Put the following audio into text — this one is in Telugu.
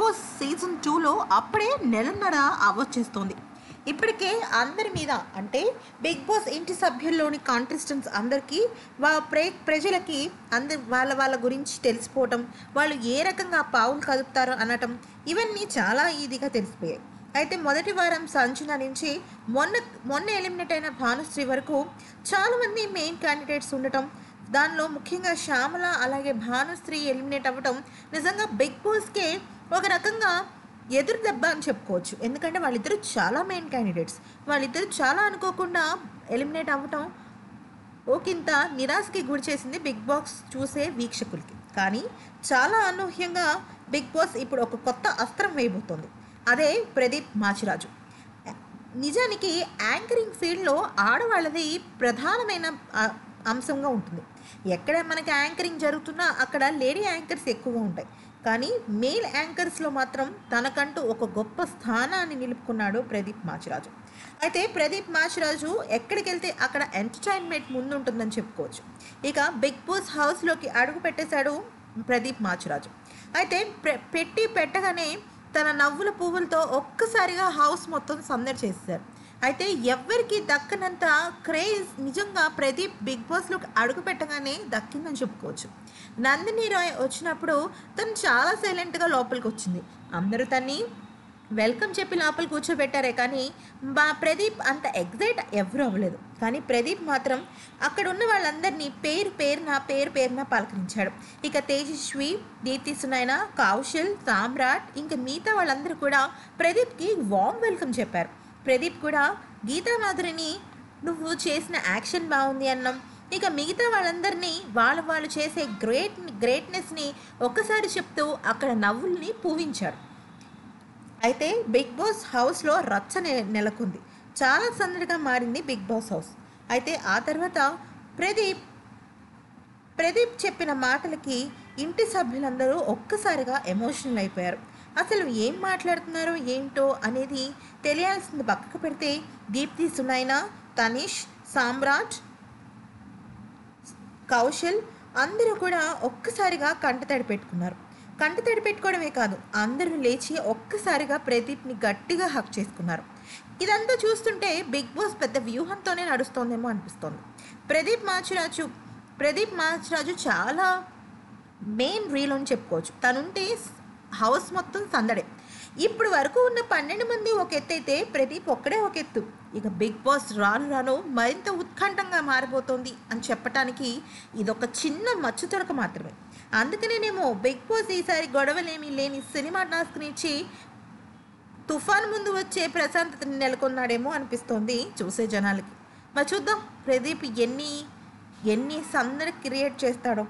బిగ్ సీజన్ టూలో అప్పుడే నెలన్నర అవ్వచ్చేస్తోంది ఇప్పటికే అందరి మీద అంటే బిగ్ బాస్ ఇంటి సభ్యుల్లోని కాంటెస్టెంట్స్ అందరికీ వా ప్రే ప్రజలకి అందరి వాళ్ళ వాళ్ళ గురించి తెలిసిపోవటం వాళ్ళు ఏ రకంగా పావులు కదుపుతారో అనటం ఇవన్నీ చాలా ఈజీగా తెలిసిపోయాయి. అయితే మొదటి వారం సంచన నుంచి మొన్న మొన్న ఎలిమినేట్ అయిన భానుశ్రీ వరకు చాలామంది మెయిన్ క్యాండిడేట్స్ ఉండటం దానిలో ముఖ్యంగా శ్యామల అలాగే భానుశ్రీ ఎలిమినేట్ అవ్వటం నిజంగా బిగ్ బాస్కే ఒక రకంగా ఎదురు దెబ్బ అని చెప్పుకోవచ్చు. ఎందుకంటే వాళ్ళిద్దరు చాలా మెయిన్ క్యాండిడేట్స్ వాళ్ళిద్దరూ చాలా అనుకోకుండా ఎలిమినేట్ అవ్వటం ఓకింత నిరాశకి గురి చేసింది బిగ్ బాస్ చూసే వీక్షకులకి. కానీ చాలా అనూహ్యంగా బిగ్ బాస్ ఇప్పుడు ఒక కొత్త అస్త్రం వేయబోతోంది. అదే ప్రదీప్ మాచిరాజు. నిజానికి యాంకరింగ్ ఫీల్డ్లో ఆడవాళ్ళది ప్రధానమైన అంశంగా ఉంటుంది. ఎక్కడ మనకి యాంకరింగ్ జరుగుతున్నా అక్కడ లేడీ యాంకర్స్ ఎక్కువగా ఉంటాయి. కానీ మేల్ యాంకర్స్లో మాత్రం తనకంటూ ఒక గొప్ప స్థానాన్ని నిలుపుకున్నాడు ప్రదీప్ మాచిరాజు. అయితే ప్రదీప్ మాచిరాజు ఎక్కడికి వెళ్తే అక్కడ ఎంటర్టైన్మెంట్ ముందుంటుందని చెప్పుకోవచ్చు. ఇక బిగ్ బాస్ హౌస్లోకి అడుగు పెట్టేశాడు ప్రదీప్ మాచిరాజు. అయితే పె- పెట్టి పెట్టగానే తన నవ్వుల పువ్వులతో ఒక్కసారిగా హౌస్ మొత్తం సందడి చేశారు అయితే ఎవ్వరికి దక్కనంత క్రేజ్ నిజంగా ప్రదీప్ బిగ్ బాస్లో అడుగు పెట్టగానే దక్కిందని చెప్పుకోవచ్చు. నందిని రాయ్ వచ్చినప్పుడు తను చాలా సైలెంట్గా లోపలికి వచ్చింది. అందరూ తన్ని వెల్కమ్ చెప్పి లోపల కూర్చోబెట్టారే కానీ మా ప్రదీప్ అంత ఎగ్జైట్ ఎవరు అవ్వలేదు. కానీ ప్రదీప్ మాత్రం అక్కడ ఉన్న వాళ్ళందరినీ పేరు పేరున పేరు పేరున పలకరించాడు. ఇక తేజస్వి దీప్తి సునైన కౌశల్ సామ్రాట్ ఇంకా మిగతా వాళ్ళందరూ కూడా ప్రదీప్కి వామ్ వెల్కమ్ చెప్పారు. ప్రదీప్ కూడా గీతామాధురిని నువ్వు చేసిన యాక్షన్ బాగుంది అన్నాం. ఇక మిగతా వాళ్ళందరినీ వాళ్ళు వాళ్ళు చేసే గ్రేట్ గ్రేట్నెస్ని ఒక్కసారి చెప్తూ అక్కడ నవ్వుల్ని పూవించారు. అయితే బిగ్ బాస్ హౌస్లో రచ్చ నె- నెలకొంది. చాలా సందడిగా మారింది బిగ్ బాస్ హౌస్. అయితే ఆ తర్వాత ప్రదీప్ ప్రదీప్ చెప్పిన మాటలకి ఇంటి సభ్యులందరూ ఒక్కసారిగా ఎమోషనల్ అయిపోయారు. అసలు ఏం మాట్లాడుతున్నారో ఏంటో అనేది తెలియాల్సింది పక్కకు పెడితే దీప్తి సునైనా తనీష్ సామ్రాట్ కౌశల్ అందరూ కూడా ఒక్కసారిగా కంటతడి పెట్టుకున్నారు. కంటతడి పెట్టుకోవడమే కాదు అందరూ లేచి ఒక్కసారిగా ప్రదీప్ని గట్టిగా హక్ చేసుకున్నారు. ఇదంతా చూస్తుంటే బిగ్ బాస్ పెద్ద వ్యూహంతోనే నడుస్తోందేమో అనిపిస్తోంది. ప్రదీప్ మాచిరాజు ప్రదీప్ మాచిరాజు చాలా మెయిన్ రీల్ అని చెప్పుకోవచ్చు. తనుంటే హౌస్ మొత్తం సందడే. ఇప్పుడు వరకు ఉన్న పన్నెండు మంది ఒక ఎత్తు అయితే ప్రదీప్ ఒక్కడే ఒక ఎత్తు. ఇక బిగ్ బాస్ రాను రాను మరింత ఉత్కంఠంగా మారిపోతుంది అని చెప్పటానికి ఇదొక చిన్న మచ్చు తొరక మాత్రమే. అందుకనేనేమో బిగ్ బాస్ ఈసారి గొడవలేమీ లేని సినిమా టాస్క్ని ఇచ్చి తుఫాన్ ముందు వచ్చే ప్రశాంతతని నెలకొన్నాడేమో అనిపిస్తోంది చూసే జనాలకి. మరి చూద్దాం ప్రదీప్ ఎన్ని ఎన్ని సందడి క్రియేట్ చేస్తాడో.